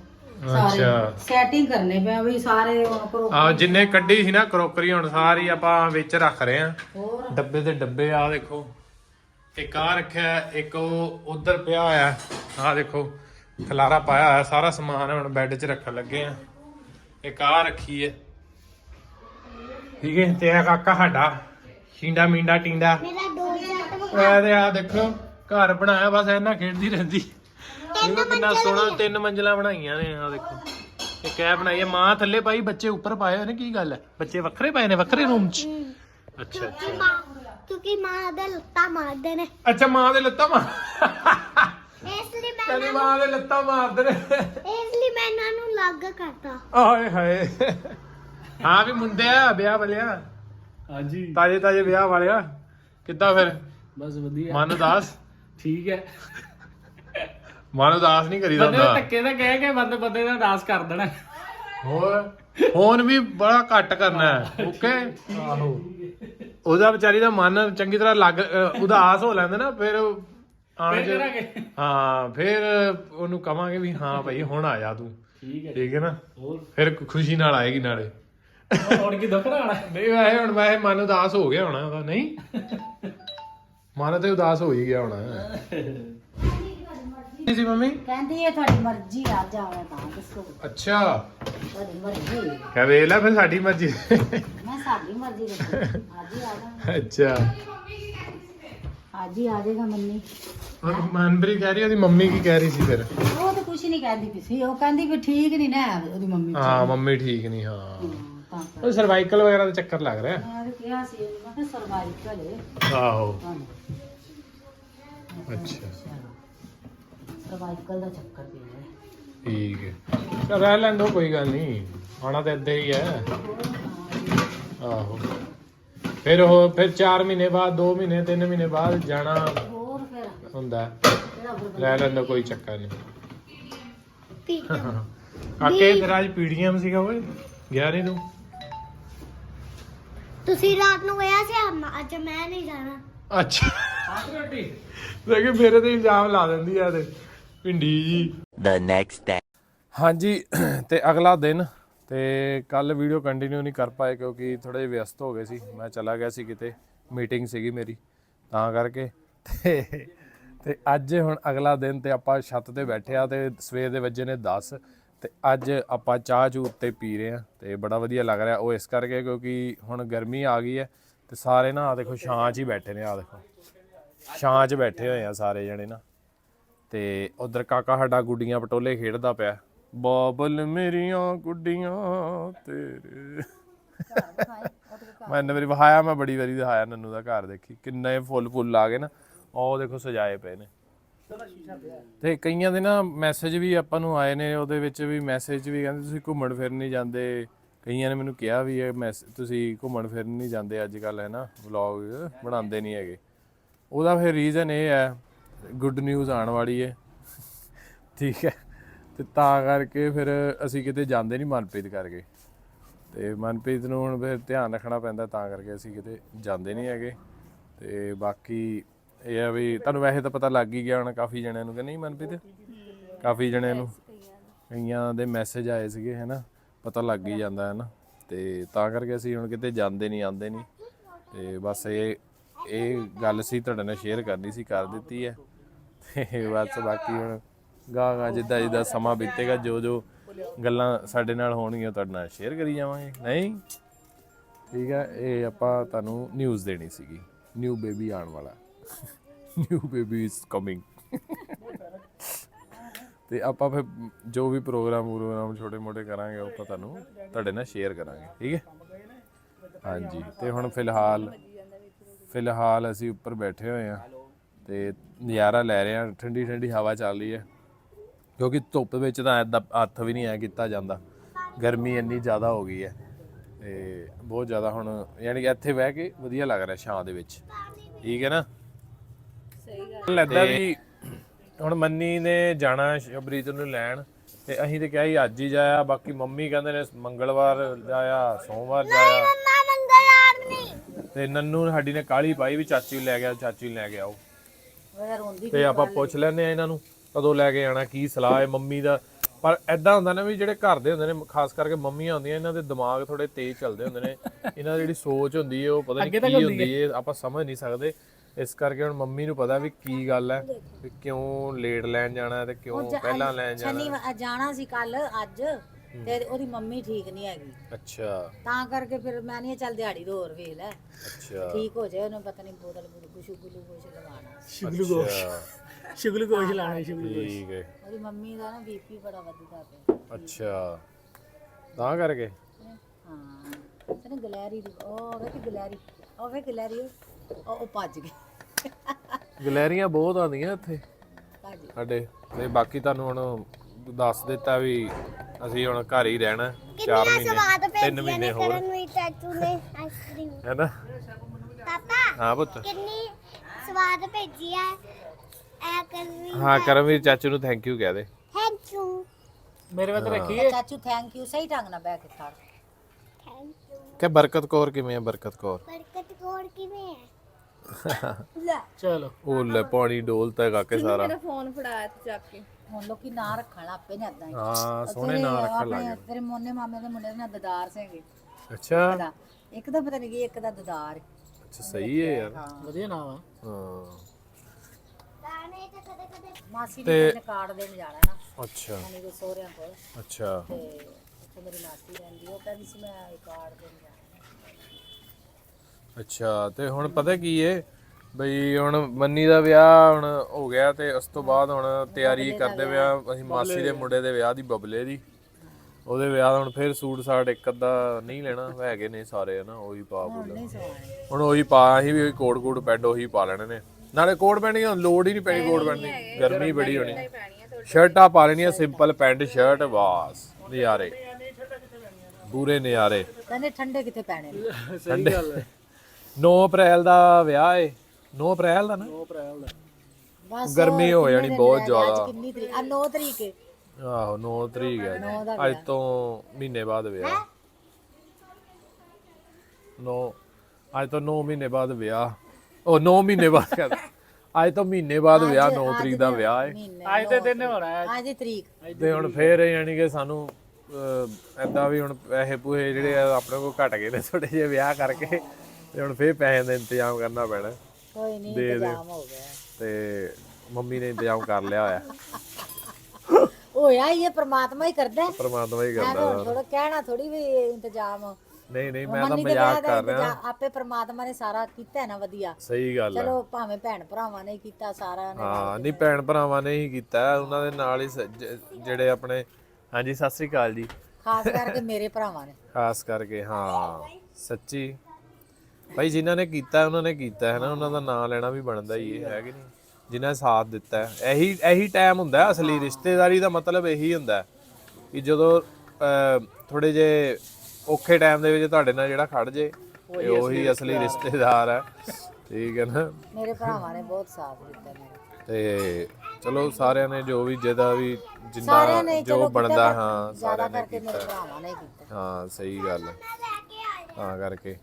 ਸਾਰੇ ਅੱਛਾ। ਸੈਟਿੰਗ ਕਰਨੇ ਪਿਆ ਵੀ ਸਾਰੇ ਉਹ ਕਰੋ ਆਹ ਜਿੰਨੇ ਕੱਢੀ ਸੀ ਨਾ ਕਰੋਕਰੀ ਹੁਣ ਸਾਰੀ ਆਪਾਂ ਵਿੱਚ ਰੱਖ ਰਹੇ ਆ। ਹੋਰ? ਡੱਬੇ ਤੇ ਡੱਬੇ ਆ ਦੇਖੋ। ਇੱਕ ਆ ਰੱਖਿਆ ਇੱਕ ਉਹ ਉਧਰ ਪਿਆ ਹੋਇਆ। ਆ ਦੇਖੋ ਖਲਾਰਾ ਪਾਇਆ ਹੋਇਆ ਸਾਰਾ ਸਮਾਨ ਹੁਣ ਬੈੱਡ 'ਚ ਰੱਖਣ ਲੱਗੇ ਆ। ਇੱਕ ਆ ਰੱਖੀ ਹੈ। ਠੀਕ ਹੈ ਤੇ ਆ ਕਾਕਾ ਸਾਡਾ। ਛਿੰਡਾ ਮਿੰਡਾ ਟਿੰਡਾ। ਮੇਰਾ ਦੋ ਸੈੱਟ ਇਹ ਤੇ ਆ ਦੇਖੋ ਘਰ ਬਣਾਇਆ ਬਸ ਇਹਨਾਂ ਖੇਡਦੀ ਰਹਿੰਦੀ। ਦੇਖੋ ਕਿੰਨਾ ਸੋਹਣਾ ਤਿੰਨ ਮੰਜ਼ਲਾਂ ਬਣਾਈਆਂ ਨੇ ਆ ਦੇਖੋ। ਇਹ ਬਣਾਈ ਹੈ ਮਾਂ ਥੱਲੇ ਪਾਈ ਬੱਚੇ ਉੱਪਰ ਪਾਏ ਹੋਏ ਨੇ ਕੀ ਗੱਲ ਹੈ? ਬੱਚੇ ਵੱਖਰੇ ਪਏ ਨੇ ਵੱਖਰੇ ਰੂਮ 'ਚ? ਅੱਛਾ ਕਿਉਂਕਿ ਅੱਛਾ। ਮਾਂ ਕਿਉਂਕਿ ਮਾਂ ਦੇ ਲੱਤਾਂ ਮਾਰਦੇ ਨੇ। ਅੱਛਾ ਮਾਂ ਦੇ ਲੱਤਾਂ ਮਾਰ ਇਸ ਲਈ ਮੈਂ ਤੇਰੀ ਮਾਂ ਦੇ ਲੱਤਾਂ ਮਾਰਦੇ ਨੇ। ਇਸ ਲਈ ਮੈਂ ਇਹਨਾਂ ਨੂੰ ਲੱਗ ਕਰਤਾ। ਆਏ ਹਾਏ। ਹਾਂ ਵੀ ਮੁੰਡਿਆ ਵਿਆਹ ਵਾਲਿਆ। ਹਾਂਜੀ। ਤਾਜੇ ਤਾਜੇ ਵਿਆਹ ਵਾਲਿਆ। ਕਿੱਦਾਂ ਫਿਰ? ਬਸ ਵਧੀਆ। ਮਨ ਉਦਾਸ ਠੀਕ ਹੈ। ਮਨ ਉਦਾਸ ਨਹੀਂ ਕਰੀਦਾ ਬੰਦੇ ਨੂੰ ਹੁੰਦਾ। ਧੱਕੇ ਤਾਂ ਕਹਿ ਕੇ ਬੰਦੇ ਬੰਦੇ ਦਾ ਨਾਸ ਕਰ ਦੇਣਾ। ਹੋਰ? ਫੋਨ ਵੀ ਬੜਾ ਘੱਟ ਕਰਨਾ ਹੈ। ਓਕੇ? ਆਹੋ। ਉਹਦਾ ਵਿਚਾਰੀ ਦਾ ਮਨ ਚੰਗੀ ਤਰ੍ਹਾਂ ਲੱਗ ਅ, ਉਦਾਸ ਹੋ ਲੈਂਦਾ ਨਾ ਫਿਰ ਆਣ ਫੇਰ ਚ ਕਰਾਂਗੇ। ਹਾਂ ਫਿਰ ਉਹਨੂੰ ਕਵਾਂਗੇ ਵੀ ਹਾਂ ਭਾਈ ਹੁਣ ਆ ਜਾ ਤੂੰ। ਠੀਕ ਹੈ ਠੀਕ ਹੈ ਨਾ? ਹੋਰ? ਫਿਰ ਖੁਸ਼ੀ ਨਾਲ ਆਏਗੀ ਨਾਲੇ। ਹੁਣ ਕੀ ਦੁੱਖ ਰਾਣਾ ਨਹੀਂ ਵੈਸੇ ਹੁਣ ਵੈਸੇ ਮਨ ਉਦਾਸ ਹੋ ਗਿਆ ਹੋਣਾ ਉਹਦਾ। ਨਹੀਂ? ਮਨ ਤੇ ਉਦਾਸ ਹੋ ਹੀ ਗਿਆ ਹੋਣਾ। ਨਹੀਂ ਸੀ ਮੰਮੀ? ਕਹਿੰਦੀ ਇਹ ਤੁਹਾਡੀ ਮਰਜ਼ੀ ਆ ਜਾਵੇ ਤਾਂ ਦੱਸੋ। ਅੱਛਾ। ਤੁਹਾਡੀ ਮਰਜ਼ੀ। ਕਹ ਵੇਖ ਲੈ ਫਿਰ ਸਾਡੀ ਮਰਜ਼ੀ। ਮੈਂ ਸਾਡੀ ਮਰਜ਼ੀ ਦੱਸੋ। ਅੱਜ ਹੀ ਆ ਜਾ ਅੱਛਾ। ਅੱਜ ਹੀ ਆ ਜਾਏਗਾ ਮੰਨੀ ਹੁਣ ਮਨਪ੍ਰੀਤ ਕਹਿ ਰਹੀ ਉਹਦੀ ਮੰਮੀ ਕੀ ਕਹਿ ਰਹੀ ਸੀ ਫਿਰ? ਉਹ ਤਾਂ ਕੁਝ ਨਹੀਂ ਕਹਿੰਦੀ ਪਈ ਸੀ। ਉਹ ਕਹਿੰਦੀ ਵੀ ਠੀਕ ਨਹੀਂ ਨਾ ਉਹਦੀ ਮੰਮੀ ਹਾਂ ਮੰਮੀ ਠੀਕ ਨਹੀਂ ਹਾਂ। ਤਾਂ ਕਰ ਉਹ ਸਰਵਾਈਕਲ ਵਗੈਰਾ ਦਾ ਚੱਕਰ ਲੱਗ ਰਿਹਾ। ਮੈਂ ਤਾਂ ਕਿਹਾ ਸੀ ਮੈਂ ਕਿਹਾ ਸਰਵਾਈਕਲ ਹੈ ਆਹੋ। ਹਾਂ। ਅੱਛਾ। ਸਰਵਾਈਕਲ ਦਾ ਚੱਕਰ ਪਿਆ ਹੈ। ਠੀਕ ਹੈ। ਚੱਲ ਰਹਿ ਲੈਣ ਦੋ ਕੋਈ ਗੱਲ ਨਹੀਂ। ਆਣਾ ਤਾਂ ਏਦਾਂ ਹੀ ਹੈ। ਆਹੋ। ਫਿਰ ਉਹ ਫਿਰ 4 ਮਹੀਨੇ ਬਾਅਦ 2 ਮਹੀਨੇ 3 ਮਹੀਨੇ ਬਾਅਦ ਜਾਣਾ ਹੋਰ ਫਿਰ ਹੁੰਦਾ। ਹੈ। ਕਿਹੜਾ ਫਿਰ ਰਹਿ ਲੈਣ ਦਾ ਕੋਈ ਚੱਕਰ ਨਹੀਂ। ਠੀਕ ਹੈ ਕਾਕੇ ਤੇਰਾ ਅੱਜ ਪੀਡੀਐਮ ਸੀਗਾ ਓਏ। ਗਿਆ ਨਹੀਂ ਤੂੰ? ਤੁਸੀਂ ਰਾਤ ਨੂੰ ਗਿਆ ਸੀ ਅੱਜ ਮੈਂ ਨਹੀਂ ਜਾਣਾ। ਅੱਛਾ। ਰੋਟੀ। ਮੇਰੇ ਤੇ ਇਲਜ਼ਾਮ ਲਾ ਦਿੰਦੀ ਆ ਤੇ। ਪਿੰਡੀ ਜੀ। The next day. ਹਾਂਜੀ ਤੇ ਅਗਲਾ ਦਿਨ ਤੇ ਕੱਲ ਵੀਡੀਓ ਕੰਟੀਨਿਊ ਨਹੀਂ ਕਰ ਪਾਏ ਕਿਉਂਕਿ ਥੋੜੇ ਵਿਅਸਤ ਹੋ ਗਏ ਸੀ। ਮੈਂ ਚਲਾ ਗਿਆ ਸੀ ਕਿਤੇ ਮੀਟਿੰਗ ਸੀਗੀ ਮੇਰੀ ਤਾਂ ਕਰਕੇ। ਤੇ ਤੇ ਅੱਜ ਹੁਣ ਅਗਲਾ ਦਿਨ ਤੇ ਆਪਾਂ ਛੱਤ ਤੇ ਬੈਠੇ ਆ ਤੇ ਸਵੇਰ ਦੇ ਵੱਜੇ ਨੇ 10 ਤੇ ਅੱਜ ਆਪਾਂ ਚਾਹ ਚੂ ਉੱਤੇ ਪੀ ਰਹੇ ਆ ਤੇ ਬੜਾ ਵਧੀਆ ਲੱਗ ਰਿਹਾ ਉਹ ਇਸ ਕਰਕੇ ਕਿਉਂਕਿ ਹੁਣ ਗਰਮੀ ਆ ਗਈ ਹੈ ਤੇ ਸਾਰੇ ਨਾ ਆ ਦੇਖੋ ਛਾਂ 'ਚ ਹੀ ਬੈਠੇ ਨੇ ਆ ਦੇਖੋ। ਛਾਂ 'ਚ ਬੈਠੇ ਹੋਏ ਆ ਸਾਰੇ ਜਣੇ ਨਾ। ਤੇ ਉਧਰ ਕਾਕਾ ਸਾਡਾ ਗੁੱਡੀਆਂ ਪਟੋਲੇ ਖੇਡਦਾ ਪਿਆ। ਬਾਬਲ ਮੇਰੀਆਂ ਗੁੱਡੀਆਂ ਤੇਰੇ। ਮੈਂ ਇੰਨੇ ਵਾਰੀ ਵਹਾਇਆ ਮੈਂ ਬੜੀ ਵਾਰੀ ਦਿਖਾਇਆ ਨੰਨੂ ਦਾ ਘਰ ਦੇਖੀ। ਕਿੰਨੇ ਫੁੱਲ ਫੁੱਲ ਆ ਗਏ ਨਾ, ਉਹ ਦੇਖੋ ਸਜਾਏ ਪਏ ਨੇ। ਤੇ ਕਈਆਂ ਦੇ ਨਾ ਮੈਸੇਜ ਵੀ ਆਪਾਂ ਨੂੰ ਆਏ ਨੇ, ਉਹਦੇ ਵਿੱਚ ਵੀ ਮੈਸੇਜ ਵੀ ਕਹਿੰਦੇ, ਤੁਸੀਂ ਘੁੰਮਣ ਫਿਰਨ ਨਹੀਂ ਜਾਂਦੇ। ਕਈਆਂ ਨੇ ਮੈਨੂੰ ਕਿਹਾ ਵੀ ਇਹ ਮੈਸ ਤੁਸੀਂ ਘੁੰਮਣ ਫਿਰਨ ਨਹੀਂ ਜਾਂਦੇ ਅੱਜ ਕੱਲ ਹੈ ਨਾ? ਵਲੌਗ ਬਣਾਉਂਦੇ ਨਹੀਂ ਹੈਗੇ। ਉਹਦਾ ਫਿਰ ਰੀਜ਼ਨ ਇਹ ਹੈ ਗੁੱਡ ਨਿਊਜ਼ ਆਉਣ ਵਾਲੀ ਹੈ। ਠੀਕ ਹੈ। ਤੇ ਤਾਂ ਕਰਕੇ ਫਿਰ ਅਸੀਂ ਕਿਤੇ ਜਾਂਦੇ ਨਹੀਂ ਮਨਪ੍ਰੀਤ ਕਰਕੇ। ਤੇ ਮਨਪ੍ਰੀਤ ਨੂੰ ਹੁਣ ਫਿਰ ਧਿਆਨ ਰੱਖਣਾ ਪੈਂਦਾ, ਤਾਂ ਕਰਕੇ ਅਸੀਂ ਕਿਤੇ ਜਾਂਦੇ ਨਹੀਂ ਹੈਗੇ। ਤੇ ਬਾਕੀ ਇਹ ਆ ਵੀ ਤੁਹਾਨੂੰ ਵੈਸੇ ਤਾਂ ਪਤਾ ਲੱਗ ਹੀ ਗਿਆ ਹੁਣ ਕਾਫੀ ਜਣਿਆਂ ਨੂੰ ਕਿ ਨਹੀਂ ਮਨਪ੍ਰੀਤ? ਕਾਫੀ ਜਣਿਆਂ ਨੂੰ ਕਈਆਂ ਦੇ ਮੈਸੇਜ ਆਏ ਸੀਗੇ, ਹੈਨਾ? ਪਤਾ ਲੱਗ ਹੀ ਜਾਂਦਾ ਹੈ ਨਾ ਤੇ ਤਾਂ ਕਰਕੇ ਅਸੀਂ ਹੁਣ ਕਿਤੇ ਜਾਂਦੇ ਨਹੀਂ, ਆਉਂਦੇ ਨਹੀਂ। ਤੇ ਬਸ ਇਹ ਇਹ ਗੱਲ ਸੀ ਤੁਹਾਡੇ ਨਾਲ ਸ਼ੇਅਰ ਕਰਨੀ ਸੀ, ਕਰ ਦਿੱਤੀ ਹੈ। ਬਸ ਬਾਕੀ ਹੁਣ ਗਾ ਗਾ ਜਿੱਦਾਂ ਜਿੱਦਾਂ ਸਮਾਂ ਬੀਤੇਗਾ ਜੋ ਜੋ ਗੱਲਾਂ ਸਾਡੇ ਨਾਲ ਹੋਣਗੀਆਂ ਤੁਹਾਡੇ ਨਾਲ ਸ਼ੇਅਰ ਕਰੀ ਜਾਵਾਂਗੇ। ਨਹੀਂ? ਠੀਕ ਹੈ ਇਹ ਆਪਾਂ ਤੁਹਾਨੂੰ ਨਿਊਜ਼ ਦੇਣੀ ਸੀਗੀ। ਨਿਊ ਬੇਬੀ ਆਉਣ ਵਾਲਾ। ਨਿਊ ਬੇਬੀ ਇਜ਼ ਕਮਿੰਗ ਤੇ ਆਪਾਂ ਫਿਰ ਜੋ ਵੀ ਪ੍ਰੋਗਰਾਮ ਪ੍ਰੋਗਰਾਮ ਛੋਟੇ ਮੋਟੇ ਕਰਾਂਗੇ ਉਹ ਆਪਾਂ ਤੁਹਾਨੂੰ ਤੁਹਾਡੇ ਨਾਲ ਸ਼ੇਅਰ ਕਰਾਂਗੇ। ਠੀਕ ਹੈ? ਹਾਂਜੀ ਤੇ ਹੁਣ ਫਿਲਹਾਲ ਫਿਲਹਾਲ ਅਸੀਂ ਉੱਪਰ ਬੈਠੇ ਹੋਏ ਆ ਤੇ ਨਜ਼ਾਰਾ ਲੈ ਰਹੇ ਆ ਠੰਡੀ ਠੰਡੀ ਹਵਾ ਚੱਲ ਰਹੀ ਹੈ। ਕਿਉਂਕਿ ਧੁੱਪ ਵਿੱਚ ਤਾਂ ਐਦਾਂ ਹੱਥ ਵੀ ਨਹੀਂ ਐ ਕੀਤਾ ਜਾਂਦਾ। ਗਰਮੀ ਇੰਨੀ ਜ਼ਿਆਦਾ ਹੋ ਗਈ ਹੈ। ਤੇ ਬਹੁਤ ਜ਼ਿਆਦਾ ਹੁਣ ਯਾਨੀ ਕਿ ਇੱਥੇ ਬਹਿ ਕੇ ਵਧੀਆ ਲੱਗ ਰਿਹਾ ਛਾਂ ਦੇ ਵਿੱਚ। ਠੀਕ ਹੈ ਨਾ? ਸਹੀ ਗੱਲ। ਲੱਗਦਾ ਵੀ ਹੁਣ ਮੰਨੀ ਨੇ ਜਾਣਾ ਸ਼ਬਰੀਤ ਨੂੰ ਲੈਣ ਤੇ ਅਸੀਂ ਤੇ ਕਿਹਾ ਸੀ ਅੱਜ ਹੀ ਜਾਇਆ ਬਾਕੀ ਮੰਮੀ ਕਹਿੰਦੇ ਨੇ ਮੰਗਲਵਾਰ ਜਾਇਆ ਸੋਮਵਾਰ ਜਾਇਆ। ਤੇ ਨੰਨੂ ਸਾਡੀ ਨੇ ਕਾਲੀ ਪਾਈ ਵੀ ਚਾਚੀ ਨੂੰ ਲੈ ਗਿਆ ਚਾਚੀ ਨੂੰ ਲੈ ਕੇ ਆਓ। ਉਹ ਰੋਂਦੀ ਤੇ ਆਪਾਂ ਪੁੱਛ ਲੈਨੇ ਆ ਇਹਨਾਂ ਨੂੰ ਕਦੋਂ ਲੈ ਕੇ ਆਣਾ ਕੀ ਸਲਾਹ ਹੈ ਮੰਮੀ ਦਾ। ਪਰ ਐਦਾਂ ਹੁੰਦਾ ਨਾ ਵੀ ਜਿਹੜੇ ਘਰ ਦੇ ਹੁੰਦੇ ਨੇ ਖਾਸ ਕਰਕੇ ਮੰਮੀਆਂ ਹੁੰਦੀਆਂ ਇਹਨਾਂ ਦੇ ਦਿਮਾਗ ਥੋੜੇ ਤੇਜ਼ ਚੱਲਦੇ ਹੁੰਦੇ ਨੇ। <laughs> ਇਹਨਾਂ ਦੀ ਜਿਹੜੀ ਸੋਚ ਹੁੰਦੀ ਹੈ ਉਹ ਪਤਾ ਨਹੀਂ ਕੀ ਹੁੰਦੀ ਹੈ। ਆਪਾਂ ਸਮਝ ਨਹੀਂ ਸਕਦੇ। ਇਸ ਕਰਕੇ ਹੁਣ ਮੰਮੀ ਨੂੰ ਪਤਾ ਵੀ ਕੀ ਗੱਲ ਹੈ ਵੀ ਕਿਉਂ ਲੇਟ ਲੈਣ ਜਾਣਾ ਤੇ ਕਿਉਂ ਪਹਿਲਾਂ ਲੈਣ ਜਾਣਾ ਜਾਣਾ ਸੀ ਕੱਲ ਅੱਜ। ਤੇ ਉਹਦੀ ਮੰਮੀ ਠੀਕ ਨਹੀਂ ਹੈਗੀ। ਅੱਛਾ। ਤਾਂ ਕਰਕੇ ਫਿਰ ਮੈਂ ਨਹੀਂ ਚੱਲ ਦਿਹਾੜੀ ਤੋਂ ਹੋਰ ਵੇਖ ਲੈ। ਅੱਛਾ। ਠੀਕ ਹੋ ਜਾਏ ਉਹਨੂੰ ਪਤਾ ਨਹੀਂ ਬੋਤਲ ਕੁਛ ਗੁਲੂ ਕੁਛ ਲਗਾਣਾ ਅੱਛਾ। ਸ਼ੁਗਲ ਗੋਸ਼ ਲਾਣਾ ਸ਼ੁਗਲ ਠੀਕ ਹੈ। ਉਹਦੀ ਮੰਮੀ ਦਾ ਨਾ ਬੀਪੀ ਬੜਾ ਵੱਧਦਾ ਪਿਆ। ਅੱਛਾ। ਤਾਂ ਕਰਕੇ? ਹਾਂ। ਤੈਨੂੰ ਗਲੈਰੀ ਦੀ ਉਹ ਵੇ ਗਲੈਰੀ ਉਹ ਵੇ ਗਲੈਰੀ ਉਹ ਉਹ ਭੱਜ ਗਈ। ਗਲੈਰੀਆਂ ਬਹੁਤ ਆਉਂਦੀਆਂ ਇੱਥੇ। ਸਾਡੇ ਤੇ ਬਾਕੀ ਤੁਹਾਨੂੰ ਹੁਣ ਦੱਸ ਦਿੱਤਾ ਵੀ ਅਸੀਂ ਹੁਣ ਘਰ ਹੀ ਰਹਿਣਾ 4 ਮਹੀਨੇ ਸਵਾਦ 3 ਭੇਜੀਆਂ ਮਹੀਨੇ ਹੋਰ। ਕਰਨ ਚਾਚੂ ਨੇ ਆਈਸਕ੍ਰੀਮ ਹੈਨਾ? ਪਾਪਾ ਹਾਂ ਪੁੱਤ। ਕਿੰਨੀ ਸਵਾਦ ਭੇਜੀ ਹੈ ਐ ਕਰਨ ਵੀ ਹਾਂ ਕਰਮਵੀਰ ਚਾਚੂ ਨੂੰ ਥੈਂਕ ਯੂ ਕਹਿ ਦੇ। ਥੈਂਕ ਯੂ ਮੇਰੇ ਵੱਲ ਰੱਖੀ ਤੇ ਚਾਚੂ ਥੈਂਕ ਯੂ ਸਹੀ ਢੰਗ ਨਾਲ ਬਹਿ ਕੇ ਖੜ ਥੈਂਕ ਯੂ ਕਿ ਬਰਕਤ ਕੌਰ ਕਿਵੇਂ ਹੈ ਬਰਕਤ ਕੌਰ? ਬਰਕਤ ਕੋੜ ਕਿਵੇਂ ਹੈ <laughs> ਚਲੋ। ਉਹ ਲੈ ਪਾਣੀ ਡੋਲਤਾ ਕਾਕੇ ਸਾਰਾ। ਮੇਰਾ ਫੋਨ ਫੜਾਇਆ ਤੇ ਚੱਕ ਕੇ? ਹੁਣ ਲੋਕੀ ਨਾਂ ਰੱਖਣ ਆਪੇ ਨੇ ਏਦਾਂ ਹੀ। ਹਾਂ ਸੋਹਣੇ ਨਾਂ ਰੱਖਣ ਲੱਗ ਗਏ। ਤੇਰੇ ਮੋਨੇ ਮਾਮੇ ਦੇ ਮੁੰਡੇ ਦਾ ਨਾਂ ਦਦਾਰ ਸਿੰਘ ਹੈ। ਅੱਛਾ। ਇੱਕ ਦਾ ਪਤਾ ਨਹੀਂ ਕੀ ਇੱਕ ਦਾ ਦਦਾਰ ਹੈ। ਅੱਛਾ ਸਹੀ ਹੈ ਯਾਰ। ਵਧੀਆ ਨਾਮ ਆ। ਹਾਂ। ਗਾਣੇ ਤਾਂ ਕਦੇ ਕਦੇ ਮਾਸੀ ਨੇ ਕਾਰਡ ਦੇਣ ਜਾਣਾ ਨਾ। ਅੱਛਾ। ਮਨੀ ਦੇ ਸਹੁਰਿਆਂ ਕੋਲ। ਅੱਛਾ। ਤੇ ਉੱਥੇ ਮੇਰੀ ਮਾਸੀ ਰਹਿੰਦੀ ਉਹ ਕਹਿੰਦੀ ਸੀ ਮੈਂ ਕਾਰਡ ਦੇਣ ਜਾਣਾ। ਅੱਛਾ ਤੇ ਹੁਣ ਪਤਾ ਕੀ ਏ? ਬਈ ਹੁਣ ਮੰਨੀ ਦਾ ਵਿਆਹ ਹੁਣ ਹੋ ਗਿਆ ਤੇ ਉਸ ਤੋਂ ਬਾਅਦ ਹੁਣ ਤਿਆਰੀ ਕਰਦੇ ਪਿਆ ਅਸੀਂ ਮਾਸੀ ਦੇ ਮੁੰਡੇ ਦੇ ਵਿਆਹ ਦੀ ਬਬਲੇ ਦੀ। ਉਹਦੇ ਵਿਆਹ ਦਾ ਹੁਣ ਫਿਰ ਸੂਟ ਸਾਟ ਇੱਕ ਅੱਧਾ ਨਹੀਂ ਲੈਣਾ। ਹੈਗੇ ਨੇ ਸਾਰੇ ਹਨਾ ਉਹੀ ਪਾ ਬੋਲਾ। ਹੁਣ ਉਹੀ ਪਾ ਅਸੀਂ ਵੀ ਉਹੀ ਕੋਟ ਕੋਟ ਪੈਂਟ ਉਹੀ ਪਾ ਲੈਣੇ ਨੇ। ਨਾਲੇ ਕੋਟ ਪੈਂਟ ਦੀ ਹੁਣ ਲੋੜ ਹੀ ਨਹੀਂ ਪੈਣੀ ਕੋਟ ਪੈਂਟ ਦੀ। ਗਰਮੀ ਬੜੀ ਹੋਣੀ। ਸ਼ਰਟਾਂ ਪਾ ਲੈਣੀਆਂ ਸਿੰਪਲ ਪੈਂਟ ਸ਼ਰਟ ਬਾਸ ਨਜ਼ਾਰੇ ਪੂਰੇ ਨਜ਼ਾਰੇ ਕਹਿੰਦੇ ਠੰਡੇ ਕਿੱਥੇ ਪੈਣੇ ਨੇ? ਠੰਡੇ। 9 ਅਪ੍ਰੈਲ ਦਾ ਵਿਆਹ ਏ। 9 ਅਪ੍ਰੈਲ ਦਾ ਨਾ। ਬਸ ਗਰਮੀ ਹੋ ਜਾਣੀ ਬਹੁਤ ਜ਼ਿਆਦਾ ਅੱਜ ਕਿੰਨੀ ਤਰੀਕ? ਆ 9 ਤਰੀਕ ਹੈ ਆਹੋ 9 ਤਰੀਕ ਹੈ ਦਾ ਅੱਜ ਤੋਂ ਮਹੀਨੇ ਬਾਅਦ ਵਿਆਹ। 9 ਅੱਜ ਤੋਂ 9 ਮਹੀਨੇ ਬਾਅਦ ਵਿਆਹ। ਉਹ 9 ਮਹੀਨੇ ਬਾਅਦ ਕਹਿੰਦਾ ਅੱਜ ਤੋਂ ਮਹੀਨੇ ਬਾਅਦ ਵਿਆਹ 9 ਤਰੀਕ ਦਾ ਵਿਆਹ ਹੈ ਮਹੀਨੇ ਅੱਜ ਦੇ ਦਿਨ ਹੋਣਾ ਹੈ ਅੱਜ ਦੀ ਤਰੀਕ। ਤੇ ਹੁਣ ਫੇਰ ਇਹ ਯਾਨੀ ਕਿ ਸਾਨੂੰ ਐਦਾਂ ਵੀ ਹੁਣ ਪੈਸੇ ਪੂਹੇ ਜਿਹੜੇ ਆ ਆਪਣੇ ਕੋਲ ਘਟ ਗਏ ਨੇ ਥੋੜੇ ਜਿਹੇ ਵਿਆਹ ਕਰਕੇ। ਤੇ ਹੁਣ ਫੇਰ ਪੈਸੇ ਦਾ ਇੰਤਜ਼ਾਮ ਕਰਨਾ ਪੈਣਾ। ਕੋਈ ਨਹੀਂ ਦੇ ਦੇ। ਇੰਤਜ਼ਾਮ ਹੋ ਗਿਆ। ਤੇ ਮੰਮੀ ਨੇ ਇੰਤਜ਼ਾਮ ਕਰ ਲਿਆ ਹੋਇਆ। ਹੋਇਆ ਇਹ ਪ੍ਰਮਾਤਮਾ ਹੀ ਕਰਦਾ। ਹੈ ਪਰਮਾਤਮਾ ਹੀ ਕਰਦਾ ਹੁਣ ਥੋੜਾ ਕਹਿਣਾ ਥੋੜੀ ਵੀ ਇੰਤਜ਼ਾਮ। ਨਹੀਂ ਨਹੀਂ ਮੈਂ ਤਾਂ ਮੰਨੀ ਮਜ਼ਾਕ ਦਾ ਕਰ ਰਿਹਾ। ਇੰਤਜ਼ਾਮ ਆਪੇ ਪ੍ਰਮਾਤਮਾ ਨੇ ਸਾਰਾ ਕੀਤਾ ਹੈ ਨਾ ਵਧੀਆ। ਸਹੀ ਗੱਲ ਹੈ ਚਲੋ ਭਾਵੇਂ ਭੈਣ ਭਰਾਵਾਂ ਨੇ ਕੀਤਾ ਸਾਰਾ ਨੇ ਹਾਂ ਨਹੀਂ ਭੈਣ ਭਰਾਵਾਂ ਨੇ ਹੀ ਕੀਤਾ। ਉਹਨਾਂ ਦੇ ਨਾਲ ਹੀ ਸ- ਜ- ਜਿਹੜੇ ਆਪਣੇ ਹਾਂਜੀ ਸਤਿ ਸ੍ਰੀ ਅਕਾਲ ਜੀ। ਖਾਸ ਕਰਕੇ ਮੇਰੇ ਭਰਾਵਾਂ ਨੇ। ਖਾਸ ਕਰਕੇ ਹਾਂ ਸੱਚੀ। ਭਾਈ ਜਿਨ੍ਹਾਂ ਨੇ ਕੀਤਾ ਉਹਨਾਂ ਨੇ ਕੀਤਾ ਹੈ ਨਾ ਉਹਨਾਂ ਦਾ ਨਾਮ ਲੈਣਾ ਵੀ ਬਣਦਾ ਹੀ ਹੈ ਹੈ ਕਿ ਨਹੀਂ? ਜਿਨ੍ਹਾਂ ਨੇ ਸਾਥ ਦਿੱਤਾ ਹੈ। ਇਹੀ ਇਹੀ ਟਾਈਮ ਹੁੰਦਾ ਹੈ ਅਸਲੀ ਰਿਸ਼ਤੇਦਾਰੀ ਦਾ ਮਤਲਬ ਇਹੀ ਹੁੰਦਾ ਹੈ ਕਿ ਜਦੋਂ ਥੋੜੇ ਜੇ ਔਖੇ ਟਾਈਮ ਦੇ ਵਿੱਚ ਤੁਹਾਡੇ ਨਾਲ ਜਿਹੜਾ ਖੜ ਜੇ ਤੇ ਉਹੀ ਅਸਲੀ ਰਿਸ਼ਤੇਦਾਰ। ਹੈ। ਠੀਕ ਹੈ ਨਾ? ਮੇਰੇ ਭਰਾਵਾਂ ਨੇ ਬਹੁਤ ਸਾਥ ਦਿੱਤਾ ਮੇਰਾ। ਤੇ ਚਲੋ ਸਾਰਿਆਂ ਨੇ ਜੋ ਵੀ ਜਿਹਦਾ ਵੀ ਸਾਰਿਆਂ ਜਿੰਨਾ ਨੇ ਜੋ ਚਲੋ ਬਣਦਾ ਕੀਤਾ, ਹਾਂ ਜ਼ਿਆਦਾ ਸਾਰਿਆਂ ਨੇ ਕਰਕੇ ਮੇਰੇ ਕੀਤਾ। ਭਰਾਵਾਂ ਨੇ ਕੀਤਾ। ਹਾਂ ਸਹੀ ਗੱਲ ਹੈ। ਤਾਂ ਕਰਕੇ।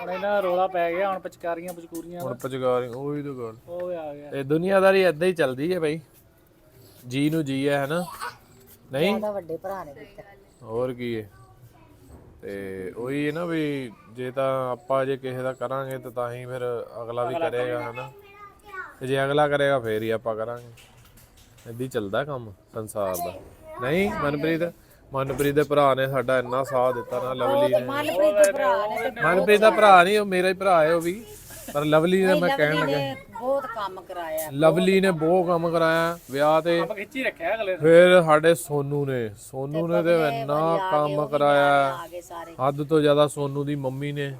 ਹੁਣ ਇਹਨਾਂ ਦਾ ਰੋਲਾ ਪੈ ਗਿਆ ਹੁਣ ਪਚਕਾਰੀਆਂ ਪਚਕੂਰੀਆਂ ਹੁਣ ਪਜਗਾਰੀ ਉਹੀ ਤਾਂ ਗੱਲ। ਉਹ ਆ ਗਿਆ। ਇਹ ਦੁਨੀਆਦਾਰੀ ਏਦਾਂ ਹੀ ਚੱਲਦੀ ਹੈ ਭਾਈ ਜੀ ਨੂੰ ਜੀ ਹੈ ਹਨਾ? ਨਹੀਂ? ਉਹਦਾ ਵੱਡੇ ਭਰਾ ਨੇ ਕੀਤਾ ਹੋਰ ਕੀ ਹੈ? ਤੇ ਉਹੀ ਹੈ ਨਾ ਵੀ ਜੇ ਤਾਂ ਆਪਾਂ ਜੇ ਕਿਸੇ ਦਾ ਕਰਾਂਗੇ ਤਾਂ ਤਾਂ ਹੀ ਫਿਰ ਅਗਲਾ ਵੀ ਕਰੇਗਾ। ਹਨਾ? ਤੇ ਜੇ ਅਗਲਾ ਕਰੇਗਾ ਫੇਰ ਹੀ ਆਪਾਂ ਕਰਾਂਗੇ। ਏਦਾਂ ਹੀ ਚੱਲਦਾ ਕੰਮ ਸੰਸਾਰ ਦਾ। ਨਹੀਂ ਮਨਪ੍ਰੀਤ? ਮਨਪ੍ਰੀਤ ਦੇ ਭਰਾ ਨੇ ਸਾਡਾ ਇੰਨਾ ਸਾਥ ਦਿੱਤਾ ਨਾ ਲਵਲੀ ਨੇ। ਮਨਪ੍ਰੀਤ ਦੇ ਭਰਾ ਨੇ ਤੇ ਮਨਪ੍ਰੀਤ ਦਾ ਭਰਾ ਨਹੀਂ ਉਹ ਮੇਰਾ ਹੀ ਭਰਾ ਹੈ ਉਹ ਵੀ। ਪਰ ਲਵਲੀ ਨੇ ਮੈਂ ਕਹਿਣ ਲੱਗਾ ਨੇ ਬਹੁਤ ਕੰਮ ਕਰਾਇਆ ਲਵਲੀ ਨੇ ਬਹੁਤ ਕੰਮ ਕਰਾਇਆ ਵਿਆਹ ਤੇ ਆਪਾਂ ਖਿੱਚੀ ਰੱਖਿਆ ਅਗਲੇ ਨੇ। ਫਿਰ ਸਾਡੇ ਸੋਨੂ ਨੇ ਸੋਨੂ ਨੇ ਤੇ ਇੰਨਾ ਕੰਮ ਕਰਾਇਆ। ਆ ਗਏ ਸਾਰੇ। ਹੱਦ ਤੋਂ ਜ਼ਿਆਦਾ ਸੋਨੂ ਦੀ ਮੰਮੀ ਨੇ।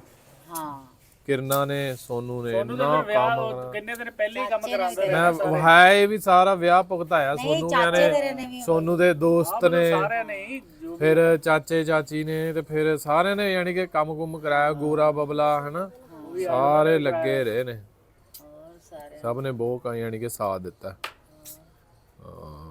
ਹਾਂ। ਕਿਰਨਾ ਨੇ ਸੋਨੂ ਨੇ ਇੰਨਾ ਫਿਰ ਵਿਆਹ ਕੰਮ ਉਹ ਕਿੰਨੇ ਦਿਨ ਪਹਿਲੇ ਹੀ ਕੰਮ ਕਰਾਉਂਦਾ ਮੈਂ ਹੈ ਇਹ ਵੀ ਸਾਰਾ ਵਿਆਹ ਭੁਗਤਾਇਆ ਸੋਨੂ ਚਾਚੇ ਤੇਰੇ ਨੇ ਨੇ ਵੀ। ਸੋਨੂ ਦੇ ਦੋਸਤ ਨੇ। ਸਾਰਿਆਂ ਨੇ ਹੀ ਜੋ ਫਿਰ ਚਾਚੇ ਚਾਚੀ ਨੇ ਤੇ ਫਿਰ ਸਾਰਿਆਂ ਨੇ ਯਾਨੀ ਕਿ ਕੰਮ ਕੁਮ ਕਰਾਇਆ ਗੋਰਾ ਬਬਲਾ ਹਨਾ? ਸਾਰੇ ਲੱਗੇ ਰਹੇ ਨੇ। ਹੋਰ ਸਾਰੇ। ਸਭ ਨੇ ਬਹੁਤ ਕਾ ਯਾਨੀ ਕਿ ਸਾਥ ਦਿੱਤਾ। ਹਾਂ।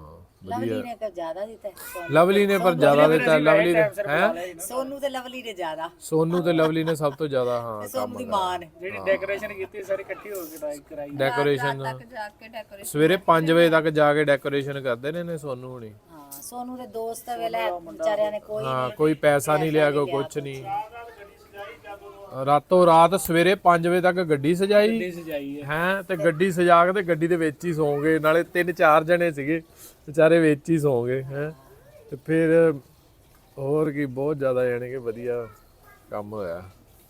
ਲਵਲੀ ਨੇ ਤਾਂ ਜ਼ਿਆਦਾ ਦਿੱਤਾ ਸੋਨੂੰ- ਲਵਲੀ ਨੇ ਪਰ ਜ਼ਿਆਦਾ ਦਿੱਤਾ ਲਵਲੀ ਨੇ ਹੈ? ਸੋਨੂੰ ਤੇ ਲਵਲੀ ਨੇ ਜ਼ਿਆਦਾ। ਸੋਨੂ ਤੇ ਲਵਲੀ ਨੇ ਸਭ ਤੋਂ ਜ਼ਿਆਦਾ ਹਾਂ ਸੋਨੂੰ ਦੀ ਮਾਂ ਨੇ। ਜਿਹੜੀ ਡੈਕੋਰੇਸ਼ਨ ਕੀਤੀ ਸਾਰੀ ਇਕੱਠੀ ਹੋ ਕੇ ਡਾਈ ਕਰਾਈ। ਡੈਕੋਰੇਸ਼ਨ ਤੱਕ ਜਾ ਕੇ ਡੈਕੋਰੇਸ਼ਨ ਸਵੇਰੇ 5 ਵਜੇ ਤੱਕ ਜਾ ਕੇ ਡੈਕੋਰੇਸ਼ਨ ਕਰਦੇ ਨੇ ਨੇ ਸੋਨੂ ਹੁਣੀ। ਹਾਂ ਸੋਨੂੰ ਦੇ ਦੋਸਤ ਵੇਲੇ ਵਿਚਾਰਿਆਂ ਨੇ ਕੋਈ ਹਾਂ ਕੋਈ ਪੈਸਾ ਨਹੀਂ ਲਿਆ ਕੋਈ ਕੁਝ ਨਹੀਂ। ਰਾਤੋਂ ਰਾਤ ਸਵੇਰੇ 5 ਵਜੇ ਤੱਕ ਗੱਡੀ ਸਜਾਈ। ਸਜਾਈ ਹੈ। ਹੈ ਤੇ ਗੱਡੀ ਸਜਾ ਕੇ ਤੇ ਗੱਡੀ ਦੇ ਵਿੱਚ ਹੀ ਸੌਂ ਗਏ। ਨਾਲੇ ਤਿੰਨ ਚਾਰ ਜਣੇ ਸੀਗੇ ਵਿਚਾਰੇ ਵਿੱਚ ਹੀ ਸੌਂ ਗਏ ਹੈ। ਤੇ ਫਿਰ ਹੋਰ ਕੀ ਬਹੁਤ ਜ਼ਿਆਦਾ ਯਾਨੀ ਕਿ ਵਧੀਆ ਕੰਮ ਹੋਇਆ।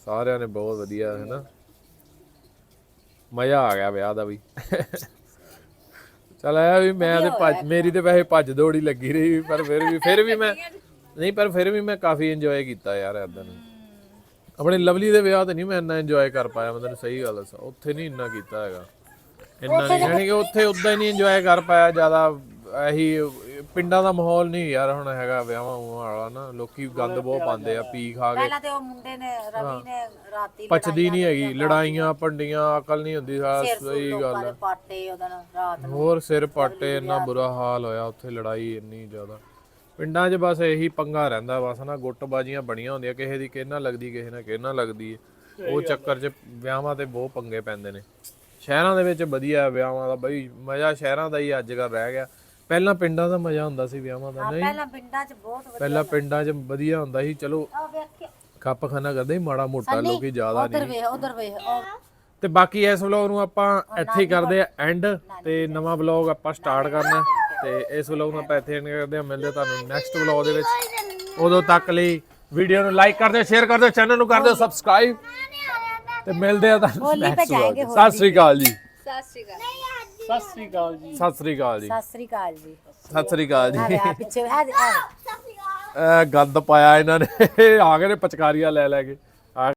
ਸਾਰਿਆਂ ਨੇ ਬਹੁਤ ਵਧੀਆ ਹੈ ਨਾ ਮਜ਼ਾ ਆ ਗਿਆ ਵਿਆਹ ਦਾ ਵੀ। ਚਲ ਆਇਆ ਵੀ ਮੈਂ ਤੇ ਭੱਜ ਮੇਰੀ ਤੇ ਵੈਸੇ ਭੱਜ ਦੌੜੀ ਲੱਗੀ ਰਹੀ ਪਰ ਫਿਰ ਵੀ ਫਿਰ ਵੀ ਮੈਂ ਨਹੀਂ ਪਰ ਫਿਰ ਵੀ ਮੈਂ ਕਾਫੀ ਇੰਜੋਏ ਕੀਤਾ ਯਾਰ ਏਦਾਂ ਨੂੰ। ਆਪਣੇ ਲਵਲੀ ਦੇ ਵਿਆਹ ਤੇ ਨਹੀਂ ਮੈਂ ਇੰਨਾ ਇੰਜੋਏ ਕਰ ਪਾਇਆ ਮੈਂ ਤੈਨੂੰ ਸਹੀ ਗੱਲ ਦੱਸਾਂ। ਉੱਥੇ ਨਹੀਂ ਇੰਨਾ ਕੀਤਾ ਹੈਗਾ। ਇੰਨਾ ਨਹੀਂ ਯਾਨੀ ਕਿ ਉੱਥੇ ਉਦਾਂ ਹੀ ਨਹੀਂ ਇੰਜੋਏ ਕਰ ਪਾਇਆ ਜ਼ਿਆਦਾ ਇਹੀ ਪਿੰਡਾਂ ਦਾ ਮਾਹੌਲ ਨਹੀਂ ਯਾਰ ਹੁਣ ਹੈਗਾ ਵਿਆਹਾਂ ਵਾਲਾ ਨਾ ਲੋਕੀ ਗੰਦ ਬਹੁਤ ਪਾਉਂਦੇ ਆ ਪੀ ਖਾ ਕੇ। ਪਹਿਲਾਂ ਤੇ ਉਹ ਮੁੰਡੇ ਨੇ ਰਵੀ ਨੇ ਰਾਤੀ ਪਚਦੀ ਨਹੀਂ ਹੈਗੀ ਲੜਾਈਆਂ ਪੰਡੀਆਂ ਅਕਲ ਨਹੀਂ ਹੁੰਦੀ ਸਹੀ ਗੱਲ ਦੇ ਹੈ ਪਾਟੇ ਉਹਦਾ ਨਾਲ ਰਾਤ ਨੂੰ ਹੋਰ ਸਿਰ ਪਾਟੇ ਇੰਨਾ ਬੁਰਾ ਹਾਲ ਹੋਇਆ ਉੱਥੇ ਲੜਾਈ ਇੰਨੀ ਜ਼ਿਆਦਾ। ਪਿੰਡਾਂ 'ਚ ਬਸ ਇਹੀ ਪੰਗਾ ਰਹਿੰਦਾ ਬਸ ਨਾ ਗੁੱਟਬਾਜ਼ੀਆਂ ਬਣੀਆਂ ਹੁੰਦੀਆਂ ਕਿਸੇ ਦੀ ਕਿਹਨਾਂ ਲੱਗਦੀ ਕਿਸੇ ਨਾਲ ਕਿਹਨਾਂ ਲੱਗਦੀ ਹੈ ਉਹ ਚੱਕਰ 'ਚ ਵਿਆਹਾਂ ਤੇ ਬਹੁਤ ਪੰਗੇ ਪੈਂਦੇ ਨੇ। ਸ਼ਹਿਰਾਂ ਦੇ ਵਿੱਚ ਵਧੀਆ ਵਿਆਹਾਂ ਦਾ ਬਈ ਮਜ਼ਾ ਸ਼ਹਿਰਾਂ ਦਾ ਹੀ ਅੱਜ ਕੱਲ੍ਹ ਰਹਿ ਗਿਆ। ਪਹਿਲਾਂ ਪਿੰਡਾਂ ਦਾ ਮਜ਼ਾ ਹੁੰਦਾ ਸੀ ਵਿਆਹਾਂ ਦਾ ਨਹੀਂ? ਪਹਿਲਾਂ ਪਿੰਡਾਂ 'ਚ ਬਹੁਤ ਵਧੀਆ ਪਹਿਲਾਂ ਪਿੰਡਾਂ 'ਚ ਵਧੀਆ ਹੁੰਦਾ ਸੀ ਚਲੋ ਆ ਵੇਖ ਕੱਪ ਖਾਨਾ ਕਰਦੇ ਸੀ ਮਾੜਾ ਮੋਟਾ ਲੋਕੀ ਜ਼ਿਆਦਾ ਉਧਰ ਨਹੀਂ। ਵੇਖ ਉਧਰ ਵੇਖ ਤੇ ਬਾਕੀ ਇਸ ਵਲੌਗ ਨੂੰ ਆਪਾਂ ਇੱਥੇ ਹੀ ਕਰਦੇ ਆ ਐਂਡ ਤੇ ਨਵਾਂ ਵਲੌਗ ਆਪਾਂ ਸਟਾਰਟ ਕਰਨਾ। ਤੇ ਇਸ ਵਲੌਗ ਨੂੰ ਆਪਾਂ ਇੱਥੇ ਐਂਡ ਕਰਦੇ ਆ ਮਿਲਦੇ ਤੁਹਾਨੂੰ ਨੈਕਸਟ ਵਲੌਗ ਦੇ ਵਿੱਚ। ਉਦੋਂ ਤੱਕ ਲਈ ਵੀਡੀਓ ਨੂੰ ਲਾਈਕ ਕਰ ਦਿਓ ਸ਼ੇਅਰ ਕਰ ਦਿਓ ਚੈਨਲ ਨੂੰ ਕਰ ਦਿਓ ਸਬਸਕ੍ਰਾਈਬ ਤੇ ਮਿਲਦੇ ਆ ਤੁਹਾਨੂੰ ਨੈਕਸਟ ਵਲੌਗ ਸਤਿ ਸ੍ਰੀ ਅਕਾਲ ਜੀ ਸਤਿ ਸ਼੍ਰੀ ਅਕਾਲ ਸਤਿ ਸ੍ਰੀ ਅਕਾਲ ਜੀ। ਸਤਿ ਸ੍ਰੀ ਅਕਾਲ ਜੀ। ਸਤਿ ਸ੍ਰੀ ਅਕਾਲ ਜੀ। ਸਤਿ ਸ੍ਰੀ ਅਕਾਲ ਜੀ। ਆ ਪਿੱਛੇ ਆ ਗੰਦ ਪਾਇਆ ਇਹਨਾਂ ਨੇ। ਆ ਗਏ ਨੇ ਪਚਕਾਰੀਆਂ ਲੈ ਲੈ ਕੇ।